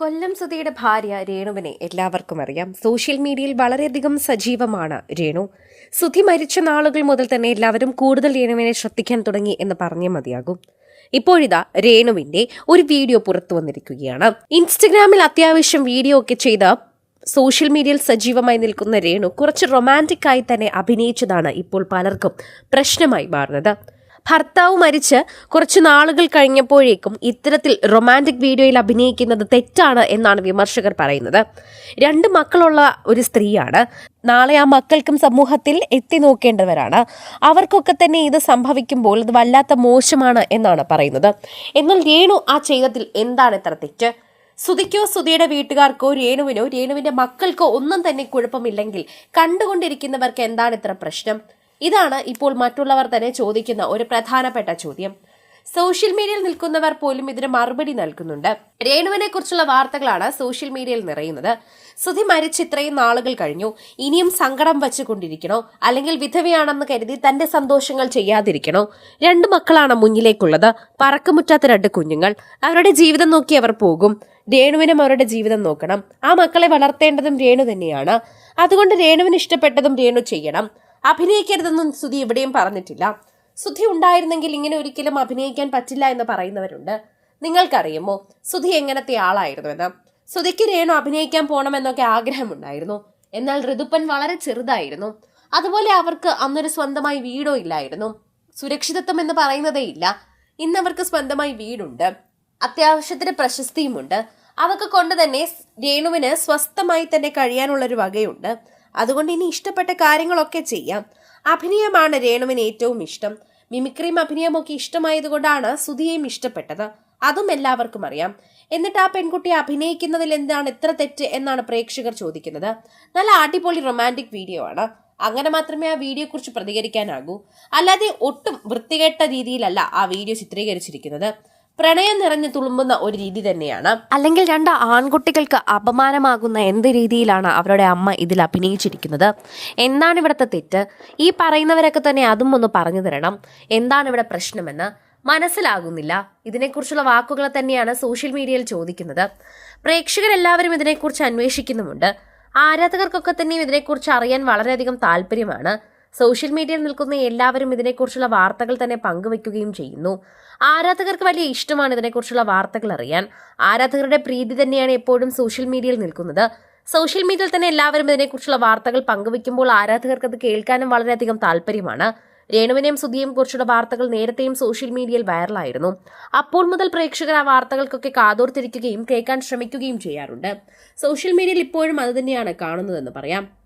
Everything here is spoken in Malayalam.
കൊല്ലം സുധയുടെ ഭാര്യ രേണുവിനെ എല്ലാവർക്കും അറിയാം. സോഷ്യൽ മീഡിയയിൽ വളരെയധികം സജീവമാണ് രേണു. സുധി മരിച്ച നാളുകൾ മുതൽ തന്നെ എല്ലാവരും കൂടുതൽ രേണുവിനെ ശ്രദ്ധിക്കാൻ തുടങ്ങി എന്ന് പറഞ്ഞേ മതിയാകും. ഇപ്പോഴിതാ രേണുവിന്റെ ഒരു വീഡിയോ പുറത്തു വന്നിരിക്കുകയാണ്. ഇൻസ്റ്റഗ്രാമിൽ അത്യാവശ്യം വീഡിയോ ഒക്കെ ചെയ്ത സോഷ്യൽ മീഡിയയിൽ സജീവമായി നിൽക്കുന്ന രേണു കുറച്ച് റൊമാന്റിക് ആയി തന്നെ അഭിനയിച്ചതാണ് ഇപ്പോൾ പലർക്കും പ്രശ്നമായി മാറുന്നത്. ഭർത്താവ് മരിച്ച് കുറച്ച് നാളുകൾ കഴിഞ്ഞപ്പോഴേക്കും ഇത്തരത്തിൽ റൊമാന്റിക് വീഡിയോയിൽ അഭിനയിക്കുന്നത് തെറ്റാണ് എന്നാണ് വിമർശകർ പറയുന്നത്. രണ്ട് മക്കളുള്ള ഒരു സ്ത്രീയാണ്. നാളെ ആ മക്കൾക്കും സമൂഹത്തിൽ എത്തി നോക്കേണ്ടവരാണ്. അവർക്കൊക്കെ തന്നെ ഇത് സംഭവിക്കുമ്പോൾ അത് വല്ലാത്ത മോശമാണ് എന്നാണ് പറയുന്നത്. എന്നാൽ രേണു ആ ചെയ്തതിൽ എന്താണ് ഇത്ര തെറ്റ്? സുതിക്കോ സുതിയുടെ വീട്ടുകാർക്കോ രേണുവിനോ രേണുവിന്റെ മക്കൾക്കോ ഒന്നും തന്നെ കുഴപ്പമില്ലെങ്കിൽ കണ്ടുകൊണ്ടിരിക്കുന്നവർക്ക് എന്താണ് ഇത്ര പ്രശ്നം? ഇതാണ് ഇപ്പോൾ മറ്റുള്ളവർ തന്നെ ചോദിക്കുന്ന ഒരു പ്രധാനപ്പെട്ട ചോദ്യം. സോഷ്യൽ മീഡിയയിൽ നിൽക്കുന്നവർ പോലും ഇതിന് മറുപടി നൽകുന്നുണ്ട്. രേണുവിനെ കുറിച്ചുള്ള വാർത്തകളാണ് സോഷ്യൽ മീഡിയയിൽ നിറയുന്നത്. സുധി മരിച്ച് ഇത്രയും നാളുകൾ കഴിഞ്ഞു. ഇനിയും സങ്കടം വച്ചുകൊണ്ടിരിക്കണോ? അല്ലെങ്കിൽ വിധവയാണെന്ന് കരുതി തന്റെ സന്തോഷങ്ങൾ ചെയ്യാതിരിക്കണോ? രണ്ട് മക്കളാണ് മുന്നിലേക്കുള്ളത്. പറക്കമുറ്റാത്ത രണ്ട് കുഞ്ഞുങ്ങൾ. അവരുടെ ജീവിതം നോക്കി അവർ പോകും. രേണുവിനും അവരുടെ ജീവിതം നോക്കണം. ആ മക്കളെ വളർത്തേണ്ടതും രേണു തന്നെയാണ്. അതുകൊണ്ട് രേണുവിന് ഇഷ്ടപ്പെട്ടതും രേണു ചെയ്യണം. അഭിനയിക്കരുതെന്നും സുധി എവിടെയും പറഞ്ഞിട്ടില്ല. സുധി ഉണ്ടായിരുന്നെങ്കിൽ ഇങ്ങനെ ഒരിക്കലും അഭിനയിക്കാൻ പറ്റില്ല എന്ന് പറയുന്നവരുണ്ട്. നിങ്ങൾക്കറിയുമോ സുധി എങ്ങനത്തെ ആളായിരുന്നുവെന്ന്? സുധിക്ക് രേണു അഭിനയിക്കാൻ പോകണമെന്നൊക്കെ ആഗ്രഹമുണ്ടായിരുന്നു. എന്നാൽ ഋതുപ്പൻ വളരെ ചെറുതായിരുന്നു. അതുപോലെ അവർക്ക് അന്നൊരു സ്വന്തമായി വീടോ ഇല്ലായിരുന്നു. സുരക്ഷിതത്വം എന്ന് പറയുന്നതേ ഇല്ല. ഇന്ന് അവർക്ക് സ്വന്തമായി വീടുണ്ട്. അത്യാവശ്യത്തിന് പ്രശസ്തിയുമുണ്ട്. അതൊക്കെ കൊണ്ട് തന്നെ രേണുവിന് സ്വസ്ഥമായി തന്നെ കഴിയാനുള്ളൊരു വകയുണ്ട്. അതുകൊണ്ട് ഇനി ഇഷ്ടപ്പെട്ട കാര്യങ്ങളൊക്കെ ചെയ്യാം. അഭിനയമാണ് രേണുവിന് ഏറ്റവും ഇഷ്ടം. മിമിക്രിയും അഭിനയമൊക്കെ ഇഷ്ടമായതുകൊണ്ടാണ് സുധിയെയും ഇഷ്ടപ്പെട്ടത്. അതും എല്ലാവർക്കും അറിയാം. എന്നിട്ട് ആ പെൺകുട്ടി അഭിനയിക്കുന്നതിൽ എന്താണ് ഇത്ര തെറ്റ് എന്നാണ് പ്രേക്ഷകർ ചോദിക്കുന്നത്. നല്ല അടിപൊളി റൊമാന്റിക് വീഡിയോ ആണ്. അങ്ങനെ മാത്രമേ ആ വീഡിയോ കുറിച്ച് പ്രതികരിക്കാനാകൂ. അല്ലാതെ ഒട്ടും വൃത്തികെട്ട രീതിയിലല്ല ആ വീഡിയോ ചിത്രീകരിച്ചിരിക്കുന്നത്. പ്രണയം നിറഞ്ഞു തുളുമ്പുന്ന ഒരു രീതി തന്നെയാണ്. അല്ലെങ്കിൽ രണ്ട് ആൺകുട്ടികൾക്ക് അപമാനമാകുന്ന എന്ത് രീതിയിലാണ് അവരുടെ അമ്മ ഇതിൽ അഭിനയിച്ചിരിക്കുന്നത്? എന്താണ് ഇവിടുത്തെ തെറ്റ്? ഈ പറയുന്നവരൊക്കെ തന്നെ അതും ഒന്ന് പറഞ്ഞു തരണം. എന്താണ് ഇവിടെ പ്രശ്നമെന്ന്? മനസ്സിലാകുന്നില്ല. ഇതിനെക്കുറിച്ചുള്ള വാക്കുകൾ തന്നെയാണ് സോഷ്യൽ മീഡിയയിൽ ചോദിക്കുന്നത്. പ്രേക്ഷകരെല്ലാവരും ഇതിനെക്കുറിച്ച് അന്വേഷിക്കുന്നുമുണ്ട്. ആരാധകർക്കൊക്കെ തന്നെയും ഇതിനെക്കുറിച്ച് അറിയാൻ വളരെയധികം താല്പര്യമാണ്. സോഷ്യൽ മീഡിയയിൽ നിൽക്കുന്ന എല്ലാവരും ഇതിനെക്കുറിച്ചുള്ള വാർത്തകൾ തന്നെ പങ്കുവെക്കുകയും ചെയ്യുന്നു. ആരാധകർക്ക് വലിയ ഇഷ്ടമാണ് ഇതിനെക്കുറിച്ചുള്ള വാർത്തകൾ അറിയാൻ. ആരാധകരുടെ പ്രീതി തന്നെയാണ് എപ്പോഴും സോഷ്യൽ മീഡിയയിൽ നിൽക്കുന്നത്. സോഷ്യൽ മീഡിയയിൽ തന്നെ എല്ലാവരും ഇതിനെക്കുറിച്ചുള്ള വാർത്തകൾ പങ്കുവെക്കുമ്പോൾ ആരാധകർക്ക് അത് കേൾക്കാനും വളരെയധികം താല്പര്യമാണ്. രേണുവിനെയും സുധിയെയും കുറിച്ചുള്ള വാർത്തകൾ നേരത്തെയും സോഷ്യൽ മീഡിയയിൽ വൈറലായിരുന്നു. അപ്പോൾ മുതൽ പ്രേക്ഷകർ ആ വാർത്തകൾക്കൊക്കെ കാതോർത്തിരിക്കുകയും കേൾക്കാൻ ശ്രമിക്കുകയും ചെയ്യാറുണ്ട്. സോഷ്യൽ മീഡിയയിൽ ഇപ്പോഴും അത് തന്നെയാണ് കാണുന്നതെന്ന് പറയാം.